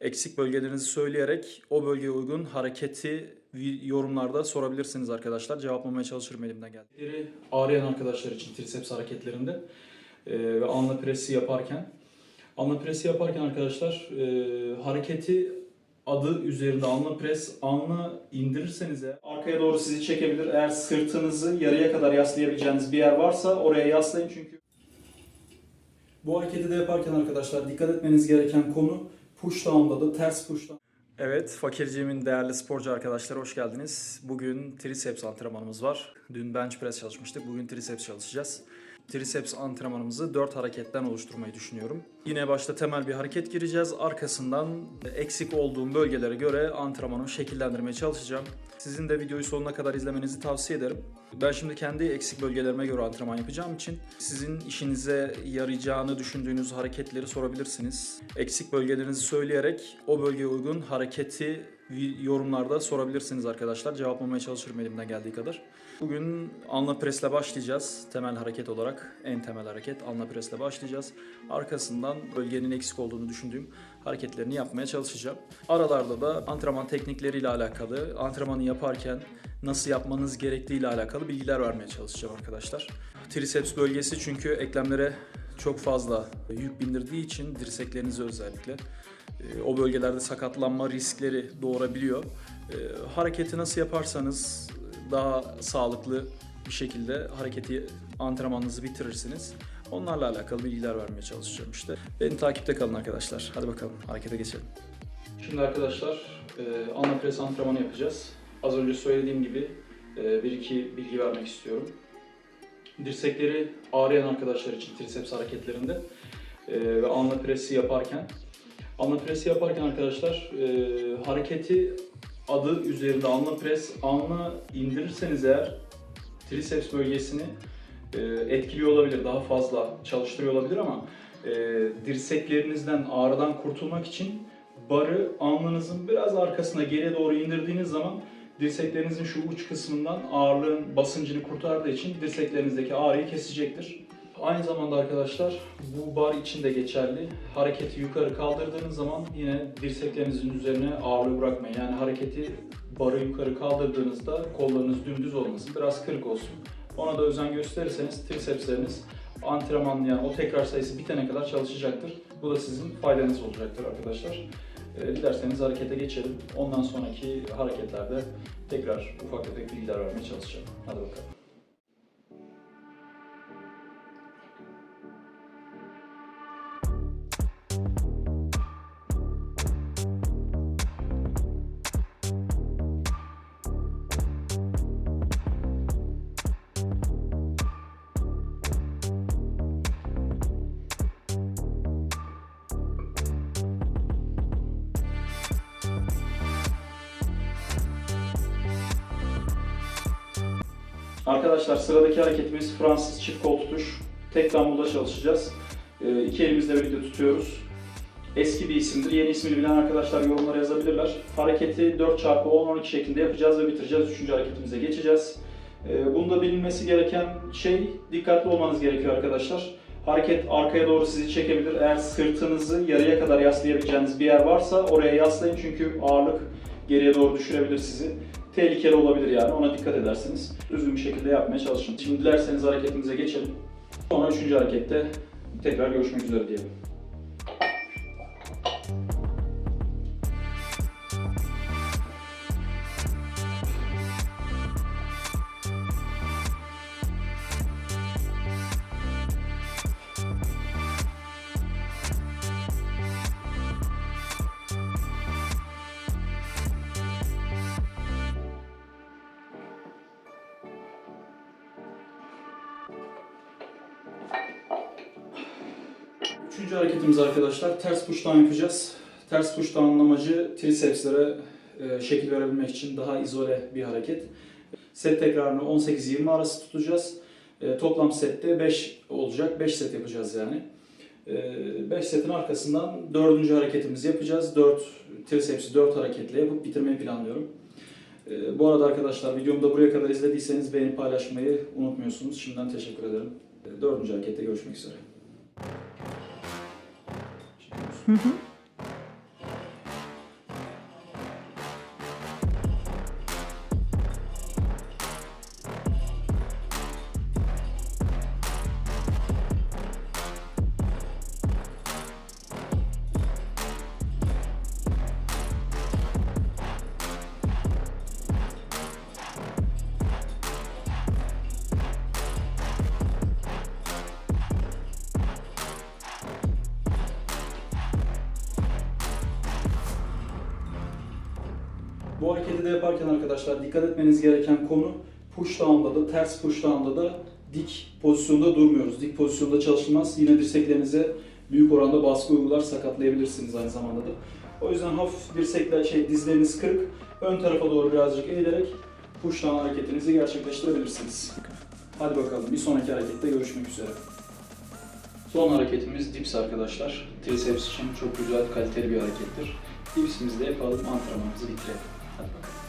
Eksik bölgelerinizi söyleyerek o bölgeye uygun hareketi yorumlarda sorabilirsiniz arkadaşlar. Cevaplamaya çalışırım elimden geldiği. Ağrıyan arkadaşlar için triceps hareketlerinde e, ve alnı presi yaparken. Alnı presi yaparken arkadaşlar e, hareketi adı üzerinde alnı pres, alnı indirirseniz eğer arkaya doğru sizi çekebilir. Eğer sırtınızı yarıya kadar yaslayabileceğiniz bir yer varsa oraya yaslayın çünkü bu hareketi de yaparken arkadaşlar dikkat etmeniz gereken konu push down'da da ters push down. Evet, Fakirciğimin değerli sporcu arkadaşlar hoş geldiniz. Bugün triceps antrenmanımız var. Dün bench press çalışmıştık. Bugün triceps çalışacağız. Triceps antrenmanımızı 4 hareketten oluşturmayı düşünüyorum. Yine başta temel bir hareket gireceğiz. Arkasından eksik olduğum bölgelere göre antrenmanımı şekillendirmeye çalışacağım. Sizin de videoyu sonuna kadar izlemenizi tavsiye ederim. Ben şimdi kendi eksik bölgelerime göre antrenman yapacağım için sizin işinize yarayacağını düşündüğünüz hareketleri sorabilirsiniz. Eksik bölgelerinizi söyleyerek o bölgeye uygun hareketi yorumlarda sorabilirsiniz arkadaşlar. Cevaplamaya çalışırım elimden geldiği kadar. Bugün alnı presle başlayacağız. Temel hareket olarak en temel hareket alnı presle başlayacağız. Arkasından bölgenin eksik olduğunu düşündüğüm hareketlerini yapmaya çalışacağım. Aralarda da antrenman teknikleriyle alakalı, antrenmanı yaparken nasıl yapmanız gerektiği ile alakalı bilgiler vermeye çalışacağım arkadaşlar. Triceps bölgesi çünkü eklemlere çok fazla yük bindirdiği için dirseklerinizi özellikle o bölgelerde sakatlanma riskleri doğurabiliyor. E, Hareketi nasıl yaparsanız daha sağlıklı bir şekilde hareketi antrenmanınızı bitirirsiniz. Onlarla alakalı bilgiler vermeye çalışacağım işte. Beni takipte kalın arkadaşlar. Hadi bakalım harekete geçelim. Şimdi arkadaşlar e, ana pres antrenmanı yapacağız. Az önce söylediğim gibi e, bir iki bilgi vermek istiyorum. Dirsekleri ağrıyan arkadaşlar için triceps hareketlerinde e, ve alnı presi yaparken alnı presi yaparken arkadaşlar e, hareketi adı üzerinde alnı pres, alnı indirirseniz eğer triceps bölgesini e, etkiliyor olabilir, daha fazla çalıştırıyor olabilir ama e, dirseklerinizden ağrıdan kurtulmak için barı alnınızın biraz arkasına geriye doğru indirdiğiniz zaman dirseklerinizin şu uç kısmından ağırlığın basıncını kurtardığı için dirseklerinizdeki ağrıyı kesecektir. Aynı zamanda arkadaşlar bu bar için de geçerli. Hareketi yukarı kaldırdığınız zaman yine dirseklerinizin üzerine ağırlığı bırakmayın. Yani hareketi barı yukarı kaldırdığınızda kollarınız dümdüz olmasın, biraz kırık olsun. Ona da özen gösterirseniz tricepsleriniz antrenman yani o tekrar sayısı bitene kadar çalışacaktır. Bu da sizin faydanız olacaktır arkadaşlar. E, dilerseniz harekete geçelim. Ondan sonraki hareketlerde tekrar ufak tefek bilgiler vermeye çalışacağım. Hadi bakalım. Arkadaşlar sıradaki hareketimiz Fransız çift kol tutuş. Tek dumbbell'da çalışacağız. Ee, iki elimizle birlikte tutuyoruz. Eski bir isimdir. Yeni ismini bilen arkadaşlar yorumlara yazabilirler. Hareketi 4 x 10-12 şeklinde yapacağız ve bitireceğiz. Üçüncü hareketimize geçeceğiz. Ee, bunda bilinmesi gereken şey dikkatli olmanız gerekiyor arkadaşlar. Hareket arkaya doğru sizi çekebilir. Eğer sırtınızı yarıya kadar yaslayabileceğiniz bir yer varsa oraya yaslayın çünkü ağırlık geriye doğru düşürebilir sizi. Tehlikeli olabilir yani ona dikkat edersiniz. Düzgün bir şekilde yapmaya çalışın. Şimdi dilerseniz hareketimize geçelim. Sonra üçüncü harekette tekrar görüşmek üzere diyelim. Üçüncü hareketimiz arkadaşlar ters pushdown yapacağız. Ters pushdown'ın amacı tricepslere e, şekil verebilmek için daha izole bir hareket. Set tekrarını 18-20 arası tutacağız. E, toplam sette 5 olacak. 5 set yapacağız yani. 5 setin arkasından dördüncü hareketimizi yapacağız. 4 tricepsi 4 hareketle yapıp bitirmeyi planlıyorum. E, bu arada arkadaşlar videomu da buraya kadar izlediyseniz beğeni paylaşmayı unutmuyorsunuz. Şimdiden teşekkür ederim. E, Dördüncü harekette görüşmek üzere. Mm-hmm. Bu hareketi de yaparken arkadaşlar dikkat etmeniz gereken konu push down'da da ters push down'da da dik pozisyonda durmuyoruz. Dik pozisyonda çalışılmaz. Yine dirseklerinize büyük oranda baskı uygular sakatlayabilirsiniz aynı zamanda da. O yüzden hafif dirsekler şey dizleriniz kırık ön tarafa doğru birazcık eğilerek push down hareketinizi gerçekleştirebilirsiniz. Hadi bakalım bir sonraki harekette görüşmek üzere. Son hareketimiz dips arkadaşlar. Triceps için çok güzel, kaliteli bir harekettir. Dipsimizi de yapalım, antrenmanımızı bitirelim. 감사합니다.